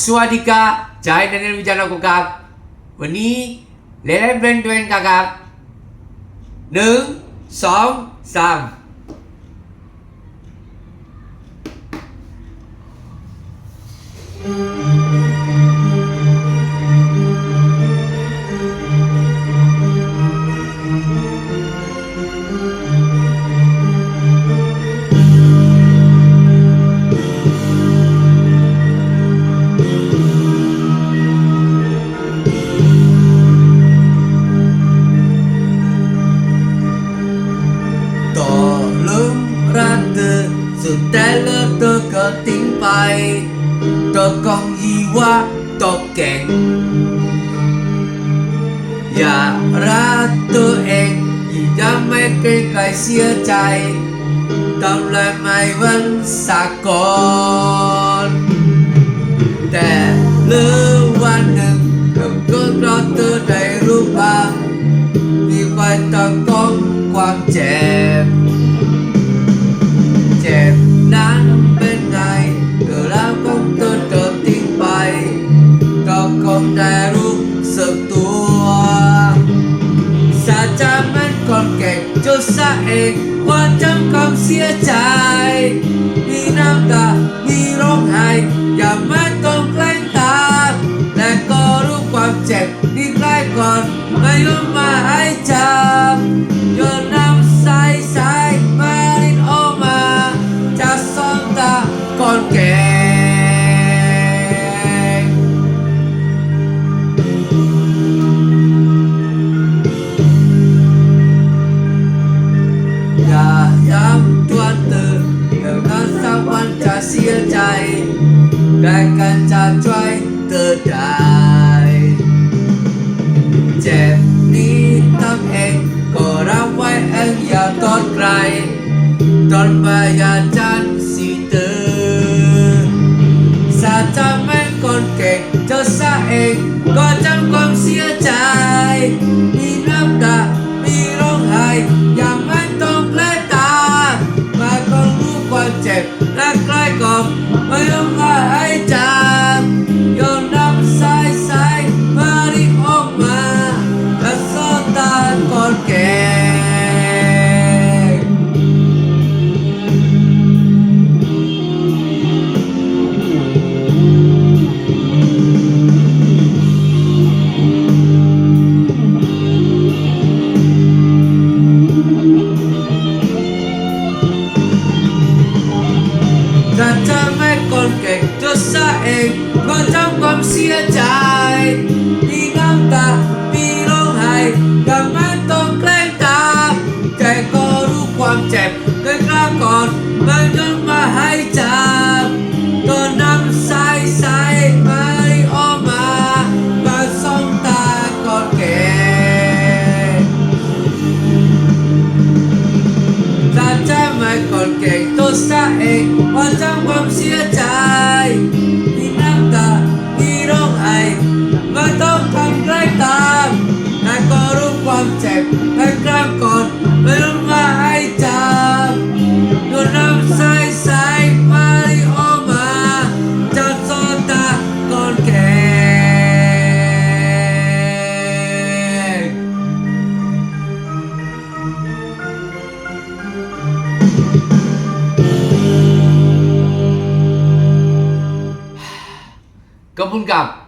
สวัสดีครับจายนันเนวิจารณ์กุครับวันนี้เล่นเป็นเป็นครับหนึ่งสองสาม อก็ทิ้งไปตัวกองยีว่าตกเก่ง อย่ารักตัวเองยิ่งจะไม่เกรงใครเสียใจทำเลยไม่วันสากลแต่ลืมวันหนึ่งก็เกิดเราะเธอได้รู้บ้างมีไว้ต้องกองความเจ็บ จดสะเองความจำความเสียใจ มีน้ำตา มีร้องไห้ อย่ามาต้องใกล้ตาและก็รู้ความเจ็บนี่ใกล้ก่อนไม่ยอมมาให้ อย่าย้ำตัวเธอเดี๋ยวก็สักวันจะเสียใจแต่กันจะช่วยเธอได้เจ็บนี้ทำเองก็รับไว้เองอย่าโทษใครตอนไปอย่าจันสิเธอสาจะไม่คนเก่งเธอซะเองก็จำความเสียใจ ความเจ็บแต่กล้าก่อนม่ยอมมาให้จำก็นำสายสายมาออกมามาส่องตาก่อนแก่ถ้าจะไม่คนเก่งตัวซะเองว่าจำความเสียใจมีน้ำตามีร้องไห้ คุณครับ